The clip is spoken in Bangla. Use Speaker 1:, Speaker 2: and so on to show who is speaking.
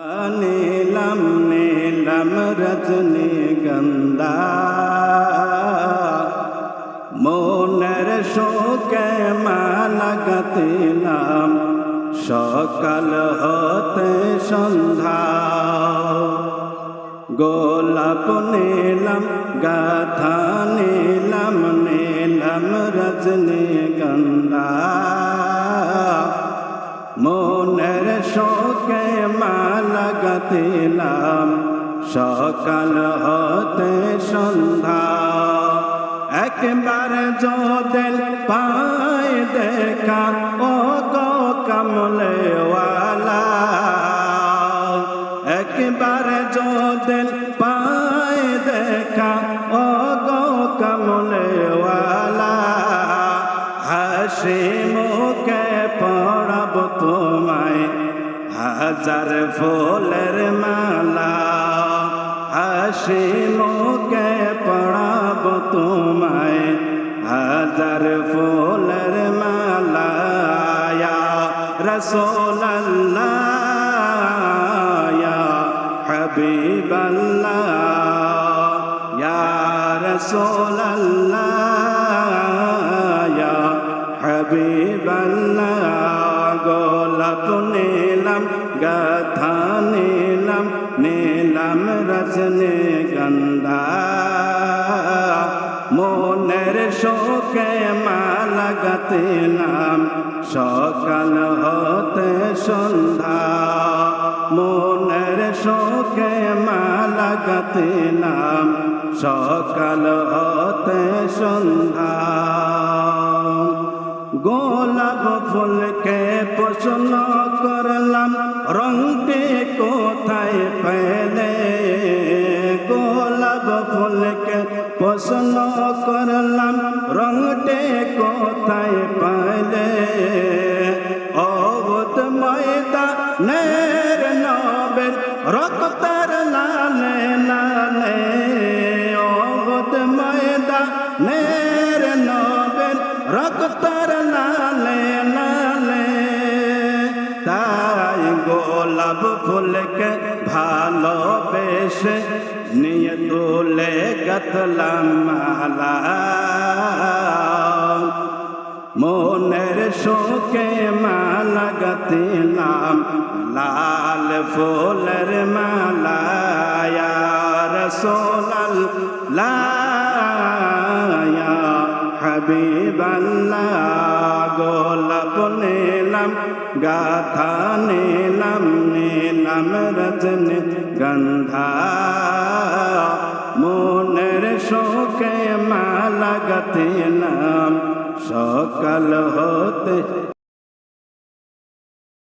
Speaker 1: নীলম নীলম রজনী গন্ধা মনের শোকে মালা গতিলাম সকাল হতে সন্ধ্যা গোলাপ নীলম গাথা নীলম নীলম রজনী গন্ধা মনের শোকে মালা গতিলাম সকাল হতে সন্ধ্যা। একবার যোদিন পায় দেখা ও গো কমলেওয়ালা। একবার যোদিন পায় দেখা ও গো কমলেওয়ালা। হাসি মুখে পড়ব তোমায় হাজার ফুলের মালা আশিনুকে পড়াব তোমায়। হাজার ফুলের মালা রসোল্লাহ হাবিবাল্লাহ রসোল্লাহ হাবিবাল্লা গোলাপ নেলাম গাথা নেলাম নেলাম রচনে গন্ধা মনের শোকে মালা গাতেলাম। সকাল হতে সন্ধ্যা, মনের শোকে মালা গাতেলাম। সকাল হতে সন্ধ্যা। গোলাপ ফুলকে পছন্দ করলাম। রংটি কোথায় পেলে? গোলাপ ফুলকে পছন্দ করলাম। রংটি কোথায় পেলে? অবত ময়দা নের নবের রক্তার ফুলকে ভালোবেসে নিয়ে তুলে গতলাম মালা মনের শোকে মালা গতিলাম লাল ফুলের মালা রসোল লায়া হাবিবাল্লাহ গোলাপ নীলম গাথা নীলম নীলম রচন গন্ধা। মনের শোকে মালা গতিলাম সকাল হতে